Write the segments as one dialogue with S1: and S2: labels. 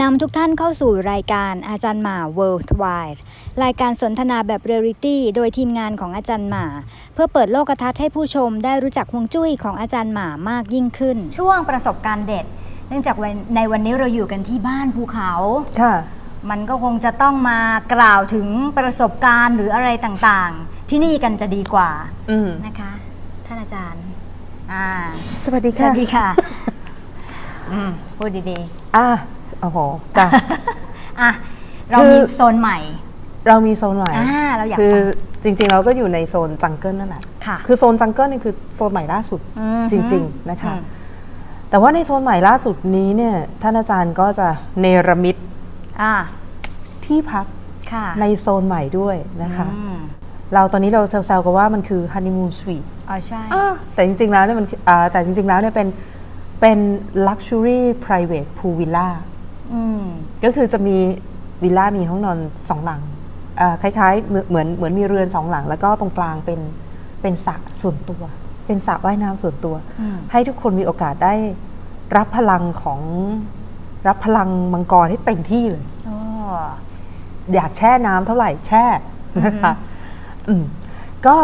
S1: นำทุกท่านเข้าสู่รายการอาจารย์หมา Worldwide รายการสนทนาแบบเรียลลิตี้โดยทีมงานของอาจารย์หมา เพื่อเปิดโลกทัศน์ให้ผู้ชมได้รู้จักฮวงจุ้ยของอาจารย์หมามากยิ่งขึ้น ช่วงประสบการณ์เด็ด เนื่องจากวันในวันนี้เราอยู่กันที่บ้านภูเขา
S2: ค่ะ
S1: มันก็คงจะต้องมากล่าวถึงประสบการณ์หรืออะไรต่างๆ ที่นี่กันจะดีกว่า
S2: อืม
S1: นะคะ ท่านอาจารย์อ่า
S2: สวัสดี
S1: ส
S2: ค่ะ
S1: วัสดีค่ะ อืมพูดดี
S2: อะ โอ้โหจ้ะ
S1: ๆอะเรา
S2: คือ
S1: มีโซนใหม่
S2: เรามีโซนใหม่
S1: อ่าเราอยาก
S2: คือ
S1: ฟัง
S2: จริง ๆ เราก็อยู่ในโซนจังเกิลนั่นแหละ
S1: ค่ะ
S2: คือโซนจังเกิลนี่คือโซนใหม่ล่าสุด
S1: อืม
S2: จริง ๆ นะคะ
S1: อืม
S2: แต่ว่าในโซนใหม่ล่าสุดนี้เนี่ยท่านอาจารย์ก็จะเนรมิต
S1: อ่า
S2: ที่พัก
S1: ค่ะ
S2: ในโซนใหม่ด้วยนะคะ
S1: อืม
S2: เราตอนนี้เราแซวๆกันว่ามันคือฮันนีมูนสวีท
S1: อ๋อใช่
S2: แต่จริง ๆ แล้วเนี่ยมันคืออ่าแต่จริง ๆ แล้วเนี่ยเป็นเป็น luxury private pool villa
S1: อืม
S2: ก็คือจะมีวิลล่ามีห้องนอนสองหลังอ่าคล้ายๆเหมือนเหมือนเหมือนมีเรือนสองหลัง แล้วก็ตรงกลางเป็นเป็นสระส่วนตัว เป็นสระว่ายน้ำส่วนตัว
S1: อืม
S2: ให้ทุกคนมีโอกาสได้รับพลังของรับพลังมังกรให้เต็มที่เลย
S1: อ๋อ
S2: อยากแช่น้ำเท่าไหร่แช่นะคะอืมก็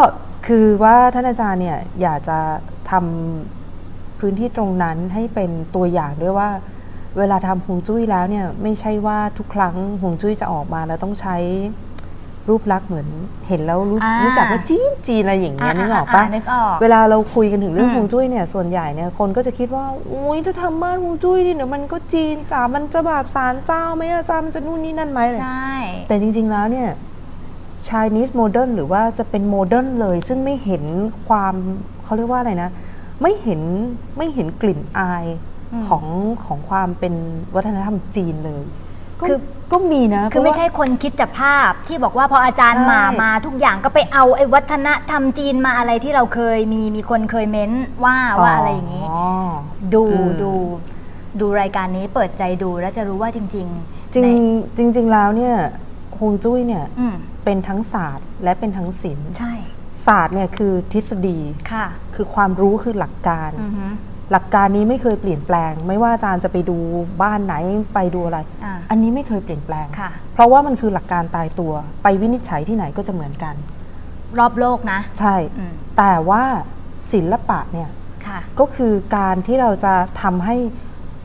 S2: คือว่าท่านอาจารย์เนี่ยอยากจะทำพื้นที่ตรงนั้นให้เป็นตัวอย่างด้วยว่า เวลาทำฮวงจุ้ยแล้วเนี่ยไม่ใช่ว่าทุกครั้งฮวงจุ้ยจะออกมาแล้วต้องใช้รูปลักษณ์เหมือนเห็นแล้วรู้
S1: อ่ารู้
S2: รู้จักว่าจีนจีนอะไรอย่างเงี้ยนึกออกปะา
S1: นึกออก
S2: เวลาเราคุยกันถึงเรื่อง
S1: อืม
S2: ฮวงจุ้ยเนี่ยส่วนใหญ่เนี่ยคนก็จะคิดว่าอุ้ยถ้าทำบ้านฮวงจุ้ยนี่เดี๋ยวมันก็จีนจ๋ามันจะแบบสารเจ้าไหมอาจารย์มันจะนู่นนี่นั่นไหมอะไร
S1: ใช่
S2: แต่จริง ๆ แล้วเนี่ย Chinese modern หรือว่าจะเป็นโมเดิร์นเลย ซึ่งไม่เห็นความเขาเรียกว่าอะไรนะ ไม่เห็นไม่เห็นกลิ่นอาย
S1: อืม
S2: ของของความเป็นวัฒนธรรมจีนเลยก็
S1: คือ
S2: ก็มีนะ
S1: คือไม่
S2: เพราะว่า
S1: ใช่คนคิดแต่ภาพที่บอกว่าพออาจารย์
S2: ใช่
S1: มามาทุกอย่างก็ไปเอาไอ้วัฒนธรรมจีนมาอะไรที่เราเคยมีมีคนเคยเม้นว่าว่าอะไรอย่างนี้
S2: อ๋อ
S1: ดู
S2: อืม
S1: ดูดูรายการนี้เปิดใจดูแล้วจะรู้ว่าจริง
S2: จริง
S1: ใน
S2: จริง ๆ แล้วเนี่ยฮวงจุ้ยเนี่ย
S1: อืม
S2: เป็นทั้งศาสตร์และเป็นทั้งศิลป์
S1: ใช่
S2: ศาสตร์เนี่ยคือทฤษฎี
S1: ค่ะ
S2: คือความรู้คือหลักการ
S1: อือฮึ
S2: หลักการนี้ไม่เคยเปลี่ยนแปลง ไม่ว่าอาจารย์จะไปดูบ้านไหนไปดูอะไร
S1: อ่า
S2: อันนี้ไม่เคยเปลี่ยนแปลง
S1: ค่ะ
S2: เพราะว่ามันคือหลักการตายตัว ไปวินิจฉัยที่ไหนก็จะเหมือนกัน
S1: รอบโลกนะ
S2: ใช่
S1: อืม
S2: แต่ว่าศิลปะเนี่ย
S1: ค่ะ
S2: ก็คือการที่เราจะทำให้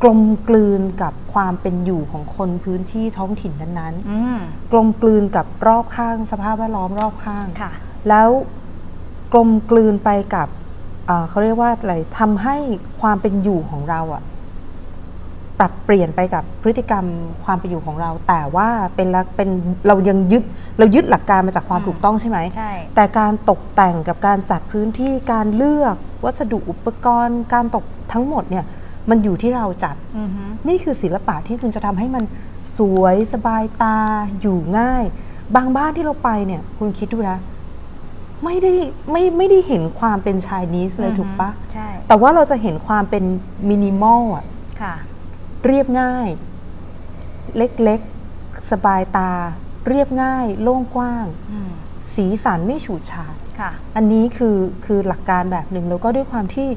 S2: กลมกลืนกับความเป็นอยู่ของคนพื้นที่ท้องถิ่นนั้น
S1: อืม
S2: ๆกลมกลืนกับรอบข้าง สภาพแวดล้อมรอบข้าง
S1: ค่ะ
S2: แล้วกลมกลืนไปกับ เอ่อเขาเรียกว่าอะไรทำให้ความเป็นอยู่ของเราอะปรับเปลี่ยนไปกับพฤติกรรมความเป็นอยู่ของเรา แต่ว่าเป็นละเป็นเรายังยึดเรายึดหลักการมาจากความ
S1: อืม
S2: ถูกต้องใช่ไหม
S1: ใช่
S2: แต่การตกแต่งกับการจัดพื้นที่การเลือกวัสดุอุปกรณ์ การตกทั้งหมดเนี่ยมันอยู่ที่เราจัด
S1: อือฮึ
S2: นี่คือศิลปะที่คุณจะทำให้มันสวยสบายตาอยู่ง่าย บางบ้านที่เราไปเนี่ยคุณคิดดูนะ ไม่ได้ไม่ไม่ได้เห็นความเป็นชายนิสเลย
S1: อือฮึ
S2: ถูกปะ
S1: ใช่
S2: แต่ว่าเราจะเห็นความเป็นมินิมอลอะ
S1: ค่ะ
S2: เรียบง่าย เล็กๆ สบายตา เรียบง่าย โล่งกว้าง
S1: อืม
S2: สีสันไม่ฉูดฉาด
S1: ค่ะ
S2: อันนี้คือคือหลักการแบบหนึ่งแล้วก็ด้วยความที่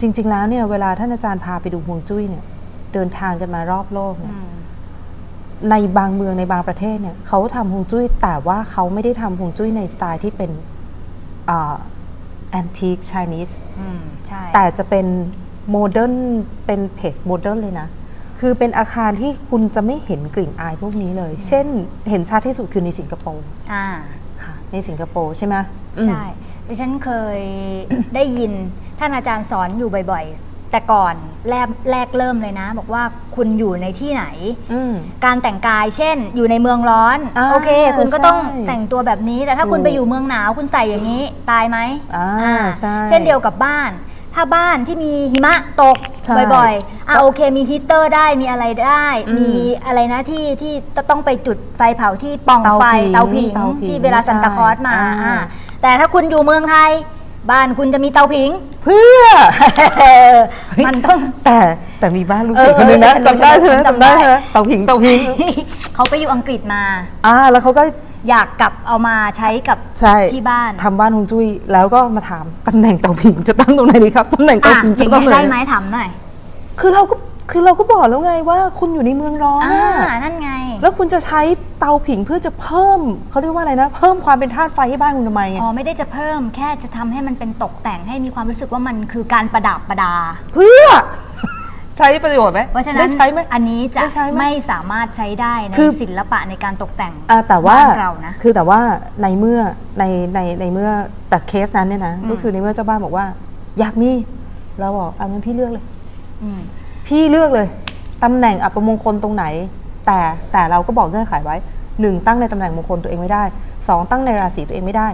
S2: จริง ๆ แล้วเนี่ยเวลาท่านอาจารย์พาไปดูฮวงจุ้ยเนี่ย เดินทางกันมารอบโลกเนี่ย
S1: อืม
S2: ในบางเมืองในบางประเทศเนี่ยเขาทำฮวงจุ้ย แต่ว่าเขาไม่ได้ทำฮวงจุ้ยในสไตล์ที่เป็น แอนติกช i นีส
S1: อืมใช่
S2: แต่จะเป็นโมเดิร์นเป็นเพจโมเดิร์นเลยนะ คือเป็นอาคารที่คุณจะไม่เห็นกลิ่นอายพวกนี้เลย เช่นเห็นชัดที่สุดคือในสิงคโปร์
S1: อ่า
S2: ค่ะในสิงคโปร์ใช่ไหมอืม
S1: ใช่ ดิฉันเคยได้ยินท่านอาจารย์สอนอยู่บ่อยๆ แต่ก่อนแรกแรกเริ่มเลยนะ บอกว่าคุณอยู่ในที่ไหน
S2: อืม
S1: การแต่งกายเช่น อยู่ในเมืองร้อน
S2: อ่า
S1: โอเค คุณก็ต้อง
S2: ใช่
S1: แต่งตัวแบบนี้ แต่ถ้าคุณ
S2: ถูก
S1: ไปอยู่เมืองหนาวคุณใส่อย่างนี้ตายไหม
S2: อ่า
S1: อ่า
S2: ใช่
S1: เช่นเดียวกับบ้าน ถ้าบ้านที่มีหิมะตก
S2: ใช่
S1: บ่อยๆอะโอเค มีฮีตเตอร์ได้มีอะไรได้
S2: อืม
S1: มีอะไรนะที่ที่จะต้องไปจุดไฟเผาที่ปล่อง
S2: เตา
S1: ไฟ
S2: ผิง
S1: เตาผิง
S2: เตาผิง
S1: ที่เวลาซันตาคลอสมา
S2: ใช่อ่า
S1: อ่าแต่ถ้าคุณอยู่เมืองไทย บ้านคุณจะมีเตาผิง
S2: เพื่อ
S1: มันต้อง
S2: แต่แต่มีบ้านลูก
S1: เออ
S2: ศิษย์คนหนึงนะ
S1: เออ
S2: จำได้ใช่ไหม
S1: จำ
S2: จำได้
S1: ได้
S2: ใช่ไหมเตาผิงเตาผิง
S1: เขาไปอยู่อังกฤษมา
S2: อ่าแล้วเขาก็
S1: อยากกลับเอามาใช้กับ
S2: ใช่
S1: ที่บ้าน
S2: ทำบ้านฮวงจุ้ยแล้วก็มาถามตำแหน่งเตาผิงจะตั้งตรงไหนดีครับตำแหน่งเตา
S1: อะ
S2: ผิง
S1: อ
S2: จะ
S1: ย่าง
S2: ตั้ง
S1: นี้
S2: ตรงไห
S1: ได้ไหม
S2: น
S1: ถามหน่อย
S2: คือเราก็ คือเราก็บอกแล้วไงว่าคุณอยู่ในเมืองร้อน
S1: อ่า
S2: อะ
S1: นั่นไง
S2: แล้วคุณจะใช้เตาผิงเพื่อจะเพิ่มเขาเรียกว่าอะไรนะ เพิ่มความเป็นธาตุไฟให้บ้านคุณทำไมอะ
S1: อ๋อไม่ได้จะเพิ่มแค่จะทำให้มันเป็นตกแต่งให้มีความรู้สึกว่ามันคือการประดับประดา
S2: เพื่อ ใช้ประโยชน์ไหม
S1: เพราะฉะนั้น
S2: ได้ใช้ไหม
S1: อันนี้จะ
S2: ได้ใช้ไหม
S1: ไม่สามารถใช้ได้ใน
S2: คือ
S1: ศิลปะในการตกแต่ง
S2: อ่าแต่ว่า
S1: บ้านเรานะ
S2: คือแต่ว่าในเมื่อในในในเมื่อแต่เคสนั้นเนี่ยนะ
S1: อืม
S2: ก็คือในเมื่อเจ้าบ้านบอกว่า อยากมี เราบอกเอางั้นพี่เลือกเลย
S1: อืม
S2: พี่เลือกเลยตำแหน่งอัปมงคลตรงไหน แต่แต่เราก็บอกเงื่อนไขไว้หนึ่งตั้งในตำแหน่งมงคลตัวเองไม่ได้สองตั้งในราศีตัวเองไม่ได้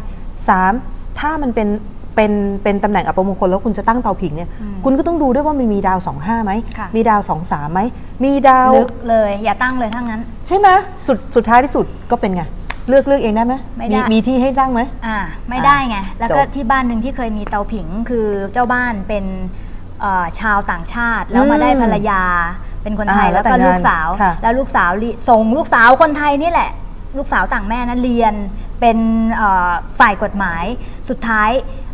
S2: สามถ้ามันเป็นเป็นเป็นตำแหน่งอัปมงคลแล้วคุณจะตั้งเตาผิงเนี่ย
S1: อืม
S2: คุณก็ต้องดูด้วยว่ามันมีดาวสองห้าไหม
S1: ค่ะ
S2: มีดาวสองสามไหมมีดาว
S1: ลึกเลยอย่าตั้งเลยถ้างั้น
S2: ใช่ไหมสุดสุดท้ายที่สุดก็เป็นไงเลือกเลือกเองได้ไหม
S1: ไม่ได้
S2: มีที่ให้ตั้งไหม
S1: อ่า ไม่ได้ไงแล้วก็
S2: จบ
S1: ที่บ้านหนึ่งที่เคยมีเตาผิงคือเจ้าบ้านเป็น เอ่อชาวต่างชาติ แล้วมา
S2: อืม
S1: ได้ภรรยาเป็นคนไทย
S2: อ่าแล้
S1: แล้ววก็
S2: แต่งงาน
S1: ลูกสาว
S2: ค่ะ
S1: แล้วลูกสาวลิส่งลูกสาวคนไทยนี่แหละ ลูกสาวต่างแม่นะเรียนเป็นเอ่อฝ่ายกฎหมายสุดท้าย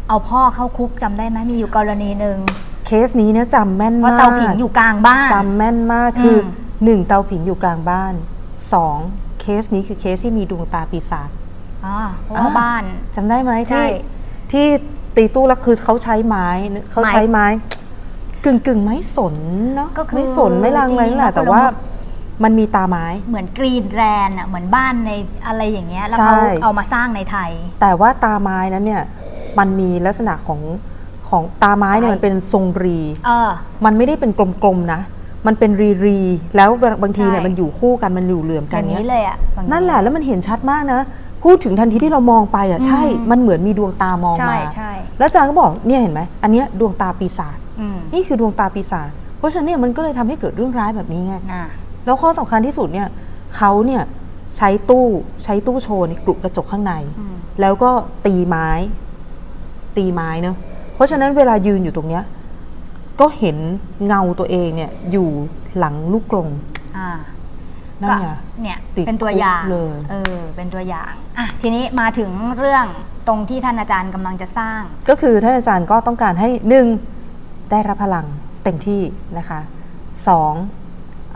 S1: เอาพ่อเข้าคุกจำได้ไหมมีอยู่กรณีหนึ่ง
S2: เคสนี้เนี่ยจำแม่น
S1: เพ
S2: มาก
S1: ราะเตาผิงอยู่กลางบ้าน
S2: จำแม่นมากคืออ
S1: ม
S2: หนึ่งเตาผิงอยู่กลางบ้านสองเคสนี้คือเคสที่มีดวงตาปีศาจ
S1: อ๋อเพราะว่าบ้าน
S2: จำได้ไหม
S1: ใช่
S2: ที่ที่ตีตู้แล้วคือเขาใช้ไม้เขาใช้ไม้ กึ่งกึ่งไม้สนเนาะ
S1: ก็คือ
S2: ไม่สนไม่ลังอะไรนั่นแหละ
S1: จริงๆ
S2: แต่ว่า
S1: แล้ว
S2: มันมีตาไม้
S1: เหมือนกรีนแรนอะเหมือนบ้านในอะไรอย่างเงี้ยแล้ว
S2: ใช่
S1: เขาเอามาสร้างในไทย
S2: แต่ว่าตาไม้นั้นเนี่ยมันมีลักษณะของของตาไม้เนี่ย
S1: ใช่
S2: มันเป็นทรงรี
S1: เออ
S2: มันไม่ได้เป็นกลมๆนะ มันเป็นรีรีๆแล้วบางทีเนี่ย
S1: ใช่
S2: มันอยู่คู่กันมันอยู่เหลื่อม
S1: อ
S2: กัน
S1: ย่าง
S2: เนี้
S1: นี้
S2: ย
S1: เลยอะบางที
S2: นั่นแหละแล้วมันเห็นชัดมากนะพูดถึงทันทีที่เรามองไปอะใช่
S1: อืม
S2: มันเหมือนมีดวงตามอง
S1: ใช่
S2: มา
S1: ใช่
S2: แล้วอาจารย์ก็บอกเนี่ยเห็นไหมอันเนี้ยดวงตาปีศาจ
S1: อืม
S2: นี่คือดวงตาปีศาจเพราะฉะนั้นเนี่ยมันก็เลยทำให้เกิดเรื่องร้ายแบบนี้ไง
S1: อ่า
S2: แล้วข้อสำคัญที่สุดเนี่ยเขาเนี่ยใช้ตู้ใช้ตู้โชว์ในกลุกกระจกข้างใน
S1: อืม
S2: แล้วก็ตีไม้ ตีไม้เนอะเพราะฉะนั้นเวลายืนอยู่ตรงเนี้ยก็เห็นเงาตัวเองเนี่ยอยู่หลังลูกกรง
S1: อ่า
S2: นั่น
S1: ก็
S2: ไง
S1: เนี่ย
S2: ติด
S1: เป็นตัวอย่าง
S2: คุกเลย
S1: เออเป็นตัวอย่างอะทีนี้มาถึงเรื่องตรงที่ท่านอาจารย์กำลังจะสร้าง
S2: ก็คือท่านอาจารย์ก็ต้องการให้หนึ่ง ได้รับพลังเต็มที่นะคะสอง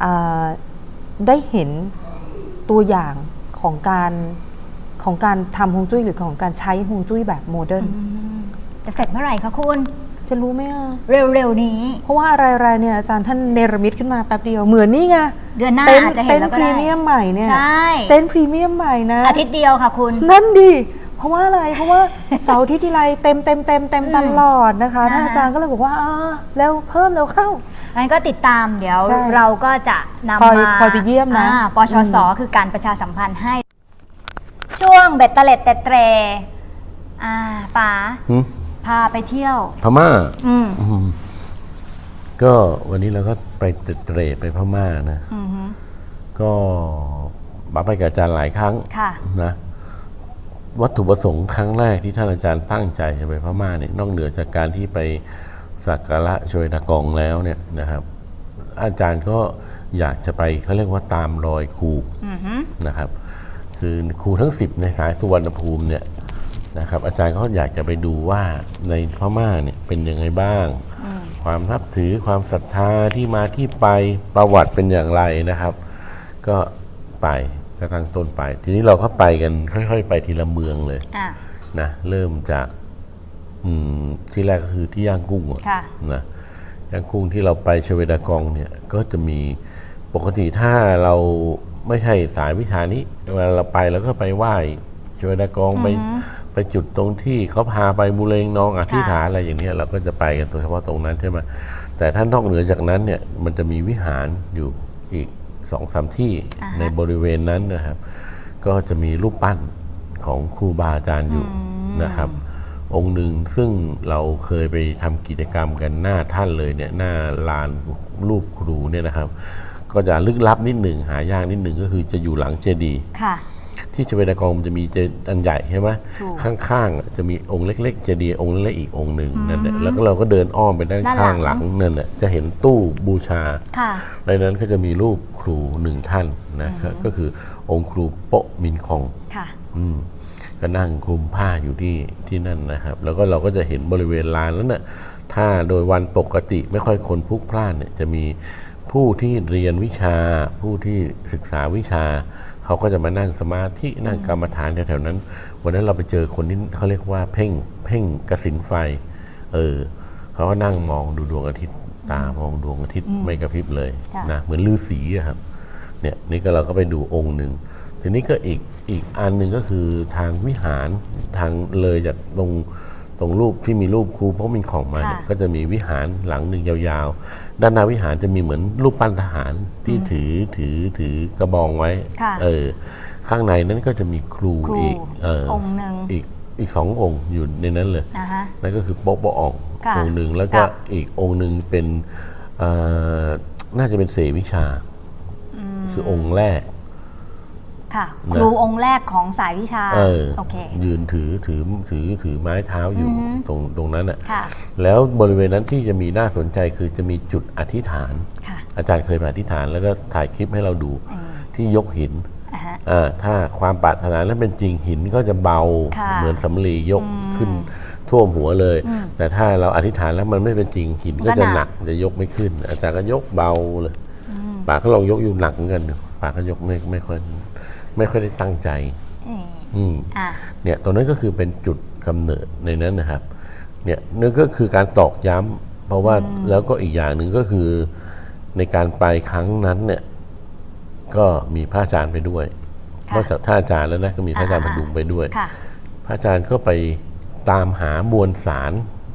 S2: อาได้เห็นตัวอย่างของการของการทำฮวงจุ้ยหรือของการใช้ฮวงจุ้ยแบบโมเดิร์น
S1: จะเสร็จเมื่อไหร่คะคุณ
S2: จะรู้ไหมอะ
S1: เร็วๆนี้
S2: เพราะว่าอะไรๆเนี่ยอาจารย์ท่านเนรมิตขึ้นมาแป๊บเดียวเหมือนนี่ไง
S1: เดือนหน้า
S2: เต็น
S1: อาจจะเห็
S2: เต็
S1: น
S2: น
S1: แล้วก็
S2: พรี
S1: ได้
S2: เมียมใหม่เนี่ย
S1: ใช่
S2: เต็นพรีเมียมใหม่นะ
S1: อาทิตย์เดียวค่ะคุณ
S2: นั่นดิ เพราะว่าอะไรเพราะว่าเสาร์อาที่ทีไรเต็มเต็มเต็มเต็มตลอดนะคะ
S1: อืม
S2: ท่านอาจารย์ก็เลยบอกว่าอ่าแล้วเพิ่มแล้วเข้า
S1: งั้นก็ติดตามเดี๋ยว
S2: ใช่
S1: เราก็จะนำ
S2: คอย
S1: มา
S2: คอยไปเยี่ยมนะ
S1: อ่าปชสคือการประชาสัมพันธ์ให้ ช่วงเบ็ดเตล็ดเตดเตรอ่าป๋า
S3: หืม
S1: พาไปเที่ยว
S3: พม่า
S1: อืม
S3: อืมก็วันนี้เราก็ไปเตรดไปพม่านะ
S1: อือฮึ
S3: ก็มาไปกับอาจารย์หลายครั้ง
S1: ค่ะ
S3: นะ วัตถุประสงค์ครั้งแรกที่ท่านอาจารย์ตั้งใจจะไปพม่าเนี่ยนอกเหนือจากการที่ไปสักการะชวยดากองแล้วเนี่ยนะครับ อาจารย์ก็อยากจะไปเขาเรียกว่าตามรอยครูนะครับ คือครูทั้ง 10 ในสายสุวรรณภูมิเนี่ยนะครับ อาจารย์ก็อยากจะไปดูว่าในพม่าเนี่ยเป็นยังไงบ้าง ความนับถือความศรัทธาที่มาที่ไปประวัติเป็นอย่างไรนะครับ ก็ไป ก็ตั้งต้นไป ทีนี้เราก็ไปกันค่อย ๆ ไปทีละเมืองเลย
S1: อะ
S3: นะเริ่มจากอืมที่แรกก็คือที่ย่างกุ้งก่อน
S1: ค่ะ
S3: นะย่างกุ้งที่เราไปชเวดากองเนี่ยก็จะมีปกติถ้าเราไม่ใช่สายวิชานี้เวลาเราไปเราก็ไปไหว้ชเวดากองไปไปจุดตรงที่เขาพาไปบูเรงนองอธิษฐานอะไรอย่างเนี้ยเราก็จะไปกันโดยเฉพาะตรงนั้นใช่ไหมแต่ท่านนอกเหนือจากนั้นเนี่ยมันจะมีวิหารอยู่อีก สองสามที่
S1: อ่าฮะ
S3: ในบริเวณนั้นนะครับ ก็จะมีรูปปั้นของครูบาอาจารย์อยู่นะครับ องค์หนึ่งซึ่งเราเคยไปทำกิจกรรมกันหน้าท่านเลยเนี่ยหน้าลานรูปครูเนี่ยนะครับ ก็จะลึกลับนิดหนึ่งหายากนิดหนึ่งก็คือจะอยู่หลังเจดีย์
S1: ค่ะ
S3: ที่ชเวดากองมันจะมีเจดีย์อันใหญ่ใช่ไหม
S1: ถูก
S3: ข้างๆอะจะมีองค์เล็ก ๆ เจดีย์องค์เล็กๆอีกองค์หนึ่งนั่นแหละแล้วก็เราก็เดินอ้อมไปด้าน
S1: ด้านหลั
S3: ข้างงหลังนั่นแหละจะเห็นตู้บูชา
S1: ค่ะ
S3: ในนั้นก็จะมีรูปครูหนึ่งท่านนะครับก็คือองค์ครูโปะมินคอง
S1: ค่ะ
S3: อืมก็นั่งคลุมผ้าอยู่ที่ที่นั่นนะครับ แล้วก็เราก็จะเห็นบริเวณลานแล้วน่ะถ้าโดยวันปกติไม่ค่อยคนพลุกพล่านเนี่ยจะมีผู้ที่เรียนวิชา ผู้ที่ศึกษาวิชา เขาก็จะมานั่งสมาธินั่งกรรมฐานแถวๆนั้น วันนั้นเราไปเจอคนที่เขาเรียกว่าเพ่งเพ่งกสินไฟ เออเขาก็นั่งมองดูดวงอาทิตย์ตามองดวงอาทิตย์ไม่กระพริบเลย
S1: ค่ะ
S3: นะเหมือนฤาษีอะครับเนี่ยนี่ก็เราก็ไปดูองค์หนึ่งทีนี้ก็อีกอีกอันหนึ่งก็คือทางวิหารทางเลยจากตรง ตรงรูปที่มีรูปครูเพราะมินของมาเนี่ย
S1: ค่ะ
S3: ก็จะมีวิหารหลังหนึ่งยาวๆ ด้านหน้าวิหารจะมีเหมือนรูปปั้นทหารที่ถือถือถือกระบองไว้
S1: ค่ะ
S3: เออข้างในนั้นก็จะมีครู
S1: ครู
S3: อีกเออ
S1: องค์หนึ่ง
S3: อีกอีกสององค์อยู่ในนั้นเลย
S1: นะฮะ
S3: นั่นก็คือโป๊ะโป๊ะอ่อง
S1: ค่ะ
S3: องค์หนึ่งแล้วก็
S1: กับ
S3: อีกองค์หนึ่งเป็นเอ่อน่าจะเป็นเสวิชา คือองค์แรก
S1: ค่ะ
S3: นะ
S1: ครูองค์แรกของสายวิชา
S3: เออ
S1: โอเค
S3: ยืนถือถือถือถือไม้เท้าอยู่ตรงตรงนั้นอะ
S1: ค่ะ
S3: แล้วบริเวณนั้นที่จะมีน่าสนใจคือจะมีจุดอธิษฐาน
S1: ค่ะ
S3: อาจารย์เคยมาอธิษฐานแล้วก็ถ่ายคลิปให้เราดูที่ยกหิน
S1: อ่าฮะ
S3: อ่าถ้าความปรารถนานั้นเป็นจริงหินก็จะเบา
S1: ค่ะ
S3: เหมือนสำลียกขึ้นท่วมหัวเลย แต่ถ้าเราอธิษฐานแล้วมันไม่เป็นจริงหินก็จะหนักจะยกไม่ขึ้น อาจารย์ก็ยกเบาเลยป่าก็ลองยกอยู่หนักเหมือนกันป่าก็ยกไม่ไม่ค่อย ไม่ค่อยได้ตั้งใจ
S1: อืม
S3: อืม
S1: อะ
S3: เนี่ยตรงนั้นก็คือเป็นจุดกำเนิดในนั้นนะครับ เนี่ยนั่นก็คือการตอกย้ำเพราะว่าแล้วก็อีกอย่างหนึ่งก็คือในการไปครั้งนั้นเนี่ย ก็มีพระอาจารย์ไปด้วย
S1: ค่ะ
S3: นอกจากท่านอาจารย์แล้วนะก็มีพระอาจารย์พ
S1: อ่า
S3: ดุงไปด้วย
S1: ค่ะ
S3: พระอาจารย์ก็ไปตามหามวลสาร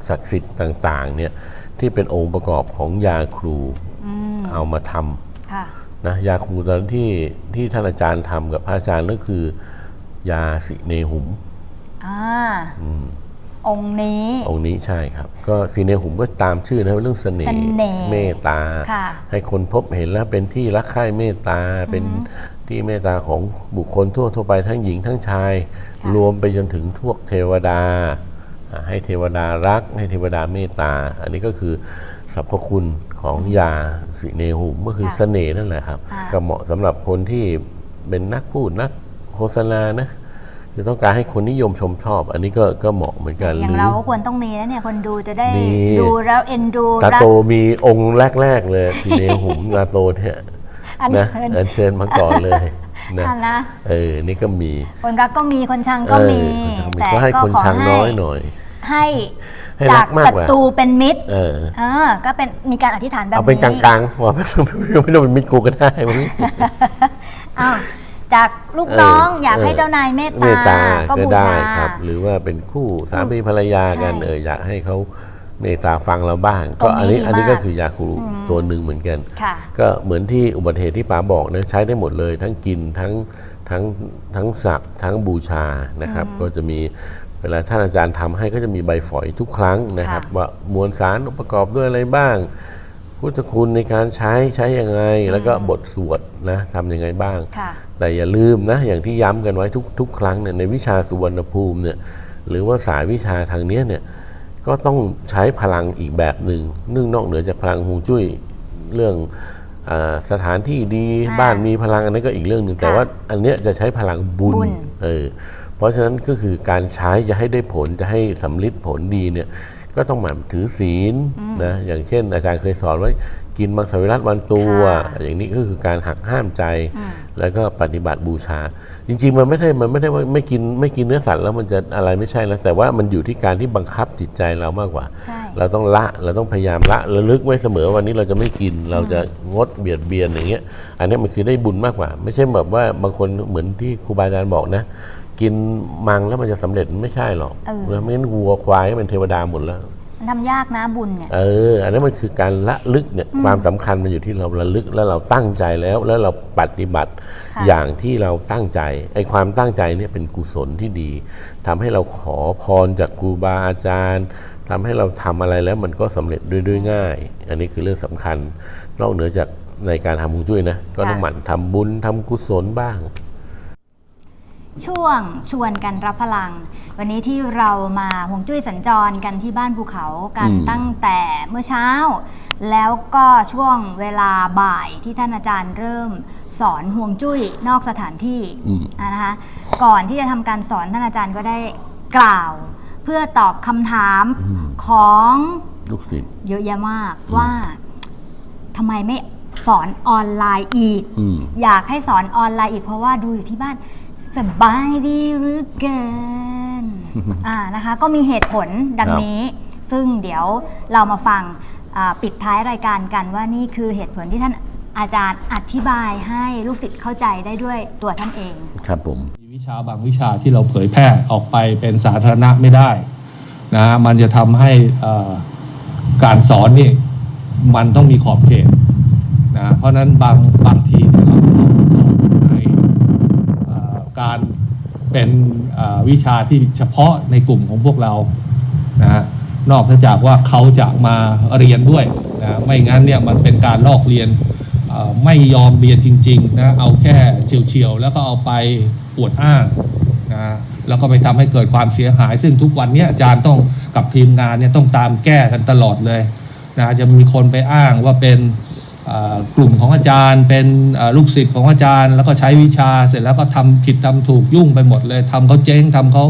S3: ศักดิ์สิทธิ์ต่าง ๆ เนี่ยที่เป็นองค์ประกอบของยาครูเอามาทำ
S1: ค่ะ
S3: นะยาครูตอนนนที่ที่ท่านอาจารย์ทำกับพระอาจารย์ก็คือ ยาสิเนหุม
S1: อ่าองค์นี้
S3: องค์นี้ใช่ครับ ก็สีเนหุมก็ตามชื่อนะเรื่องเสน่ห์
S1: เสน่ห์
S3: เมตตา
S1: ค่ะ
S3: ให้คนพบเห็นแล้วเป็นที่รักใคร่เมตตาเป็นที่เมตตาของบุคคลทั่วทั่วไปทั้งหญิงทั้งชาย รวมไปจนถึงทวกเทวดาอ่าให้เทวดารักให้เทวดาเมตตา อันนี้ก็คือ สรรพคุณของยาสิเนหุมก็คือ
S1: ค่ะ
S3: เสน่ห์นั่นแหละครับ
S1: อ่า
S3: ก็เหมาะสำหรับคนที่เป็นนักพูดนักโฆษณานะคือต้องการให้คนนิยมชมชอบ อันนี้ก็ก็เหมาะเหมือนกัน
S1: อย่า
S3: ห
S1: ง
S3: รือ
S1: เราก็ควรต้องมีแล้วเนี่ยคนดูจะได้
S3: มี
S1: ดูแล้วเอ็นดู
S3: ตา
S1: รัก
S3: โตมีองค์แรก ๆ เลยสีเนหุม ตาโตเนี่ย
S1: อัน
S3: นะ
S1: เชิญ
S3: อันเชิญมาก่อนเลยนะ
S1: อันนะ
S3: เออนี่ก็มี
S1: คนรักก็มีคนชังก็
S3: เออ
S1: มี
S3: คนชังมี
S1: แต่
S3: ก็ให้
S1: ก็
S3: คน
S1: ขอ
S3: ชัง
S1: ให้
S3: น้อยหน่อย
S1: ให้
S3: ให้รั
S1: จาก
S3: กมาก
S1: ศั
S3: กว่า
S1: ตรูเป็นมิตร
S3: เออ
S1: เออ ก็เป็นมีการอธิษฐานแบบ
S3: เอา
S1: นี้
S3: เป็นกลางๆว่าไม่ต้องไม่ต้องเป็นมิตรกูก็ได้มันไม่
S1: อ้าวจากลูกน้องอยากให้เจ้านายเมต
S3: เมต
S1: ตา
S3: ตา
S1: ก็
S3: ก็
S1: บู
S3: ได้
S1: ชา
S3: ครับ หรือว่าเป็นคู่สามีภรรยากัน
S1: ใช่
S3: เอออยากให้เขาเมตตาฟังเราบ้าง
S1: ตร
S3: ก็
S1: งนี้
S3: อันนี้
S1: ดี
S3: อันนี้
S1: มาก
S3: ก็คือยาคูตัวหนึ่งเหมือนกัน
S1: ค่ะ
S3: ก็เหมือนที่อุบัติเหตุที่ป๋าบอกนะใช้ได้หมดเลย ทั้งกินทั้งทั้งทั้งสับทั้งบูชานะครับ ก็จะมี เวลาท่านอาจารย์ทำให้ก็จะมีใบฝอยทุกครั้งนะครับ
S1: ค่ะ
S3: ว่ามวลสารประกอบด้วยอะไรบ้าง พุทธคุณในการใช้ใช้ยังไงแล้วก็บทสวดนะทำยังไงบ้าง
S1: ค่ะ
S3: แต่อย่าลืมนะอย่างที่ย้ำกันไว้ทุกทุกครั้งเนี่ยในวิชาสุวรรณภูมิเนี่ยหรือว่าสายวิชาทางเนี้ยเนี่ยก็ต้องใช้พลังอีกแบบหนึ่งเนื่องนอกเหนือจากพลังฮวงจุ้ยเรื่องอาสถานที่ดี
S1: อ่า
S3: บ้านมีพลังอันนั้นก็อีกเรื่องหนึ่งแต่
S1: ค่ะ
S3: ว่าอันเนี้ยจะใช้พลังบุญ
S1: บุญ
S3: เออ เพราะฉะนั้นก็คือการใช้จะให้ได้ผลจะให้สำลิดผลดีเนี่ยก็ต้องหมั่นถือศีลนะอย่างเช่น อาจารย์เคยสอนไว้ กินมังสวิรัตวันตัว
S1: ค่ะ
S3: อย่างนี้ก็คือการหักห้ามใจ แล้วก็ปฏิบัติบูชา จริง ๆ มันไม่ได้มันไม่ได้ว่าไม่กินไม่กินเนื้อสัตว์แล้วมันจะอะไรไม่ใช่แล้วแต่ว่ามันอยู่ที่การที่บังคับจิตใจเรามากกว่า
S1: ใช่
S3: เราต้องละเราต้องพยายามละระลึกไว้เสมอวันนี้เราจะไม่กินเราจะงดเบียดเบียนอย่างเงี้ย อันนี้มันคือได้บุญมากกว่า ไม่ใช่แบบว่าบางคนเหมือนที่ครูบาอาจารย์บอกนะกินมังแล้วมันจะสำเร็จไม่ใช่หรอก
S1: เออ
S3: แล้วไม่งั้นวัวควายก็เป็นเทวดาหมดแล้ว
S1: มันทำยากนะบุญเนี่ย
S3: เออ อันนั้นมันคือการละลึกเนี่ยความสำคัญมันอยู่ที่เราระลึกแล้วเราตั้งใจแล้ว แล้วเราปฏิบัติ
S1: ค่ะ
S3: อย่างที่เราตั้งใจไอ้ความตั้งใจเนี่ยเป็นกุศลที่ดีทำให้เราขอพรจากครูบาอาจารย์ทำให้เราทำอะไรแล้วมันก็สำเร็จด้วยด้วยง่าย อันนี้คือเรื่องสำคัญนอกเหนือจากในการทำบุญจุ้ยนะก็ต้อง
S1: ค่ะ
S3: หมั่นทำบุญทำกุศลบ้าง
S1: ช่วงชวนกันรับพลัง วันนี้ที่เรามาหวงจุ้ยสัญจรกันที่บ้านภูเขากัน
S3: อืม
S1: ตั้งแต่เมื่อเช้า แล้วก็ช่วงเวลาบ่ายที่ท่านอาจารย์เริ่มสอนห่วงจุ้ยนอกสถานที่
S3: อืม
S1: อะนะคะก่อนที่จะทำการสอนท่านอาจารย์ก็ได้กล่าว เพื่อตอบคำถามของ
S3: ลูกศิษย์
S1: เยอะแยะมากว่าทำไมไม่สอนออนไลน์อีก
S3: อืม
S1: อยากให้สอนออนไลน์อีกเพราะว่าดูอยู่ที่บ้าน สบายดีหรือเกิน อ่านะคะ ก็มีเหตุผลดังนี้ ซึ่งเดี๋ยวเรามาฟังอ่าปิดท้ายรายการกันว่านี่คือเหตุผลที่ท่านอาจารย์อธิบายให้ลูกศิษย์เข้าใจได้ด้วยตัวท่านเอง
S3: ครับผม
S4: มีวิชาบางวิชาที่เราเผยแพร่ออกไปเป็นสาธารณะไม่ได้นะมันจะทำให้เอ่อการสอนนี่มันต้องมีขอบเขตนะเพราะฉะนั้นบางบางทีเนี่ยเราต้องสอนในเอ่อ การเป็นวิชาที่เฉพาะในกลุ่มของพวกเรานะฮะนอกจากว่าเขาจะมาเรียนด้วยนะไม่งั้นเนี่ยมันเป็นการลอกเรียนไม่ยอมเรียนจริงๆนะเอาแค่เฉียวๆแล้วก็เอาไปอวดอ้างนะแล้วก็ไปทำให้เกิดความเสียหาย ซึ่งทุกวันนี้อาจารย์ต้องกับทีมงานเนี่ยต้องตามแก้กันตลอดเลยนะจะมีคนไปอ้างว่าเป็น กลุ่มของอาจารย์ เป็นลูกศิษย์ของอาจารย์ แล้วก็ใช้วิชาเสร็จแล้วก็ทำผิดทำถูกยุ่งไปหมดเลยทำเขาเจ๊งทำเขา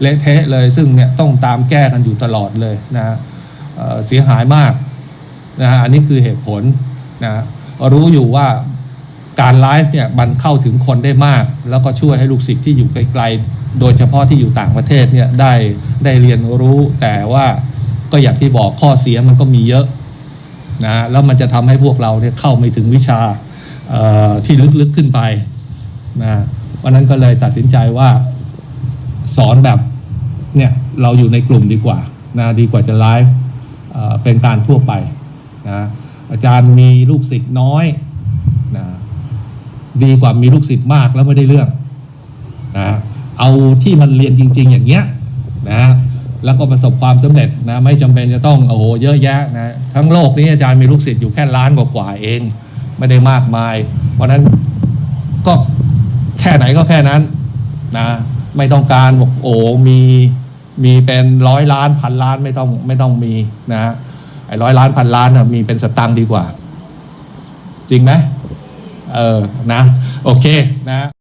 S4: เละเทะเลย ซึ่งเนี่ยต้องตามแก้กันอยู่ตลอดเลยนะเเสียหายมากนะฮะอันนี้คือเหตุผลนะรู้อยู่ว่าการไลฟ์เนี่ยมันเข้าถึงคนได้มาก แล้วก็ช่วยให้ลูกศิษย์ที่อยู่ไกลๆ โดยเฉพาะที่อยู่ต่างประเทศเนี่ยได้ได้เรียนรู้แต่ว่าก็อย่างที่บอกข้อเสียมันก็มีเยอะ นะแล้วมันจะทำให้พวกเราเนี่ยเข้าไม่ถึงวิชาที่ลึกๆขึ้นไปนะวันนั้นก็เลยตัดสินใจว่าสอนแบบเนี่ยเราอยู่ในกลุ่มดีกว่านะดีกว่าจะไลฟ์เอ่อเป็นการทั่วไปนะอาจารย์มีลูกศิษย์น้อยนะดีกว่ามีลูกศิษย์มากแล้วไม่ได้เรื่องนะเอาที่มันเรียนจริง ๆ อย่างเงี้ยนะ แล้วก็ประสบความสำเร็จนะไม่จำเป็นจะต้องโอ้โหเยอะแยะนะทั้งโลกนี้อาจารย์มีลูกศิษย์อยู่แค่ล้านกว่าเอง ไม่ได้มากมาย เพราะฉะนั้นก็แค่ไหนก็แค่นั้นนะไม่ต้องการบอกโอ้มีมีเป็นร้อยล้านพันล้านไม่ต้องไม่ต้องมีนะไอ้ร้อยล้านพันล้านนะมีเป็นสตังค์ดีกว่า จริงไหมเออนะ โอเคนะ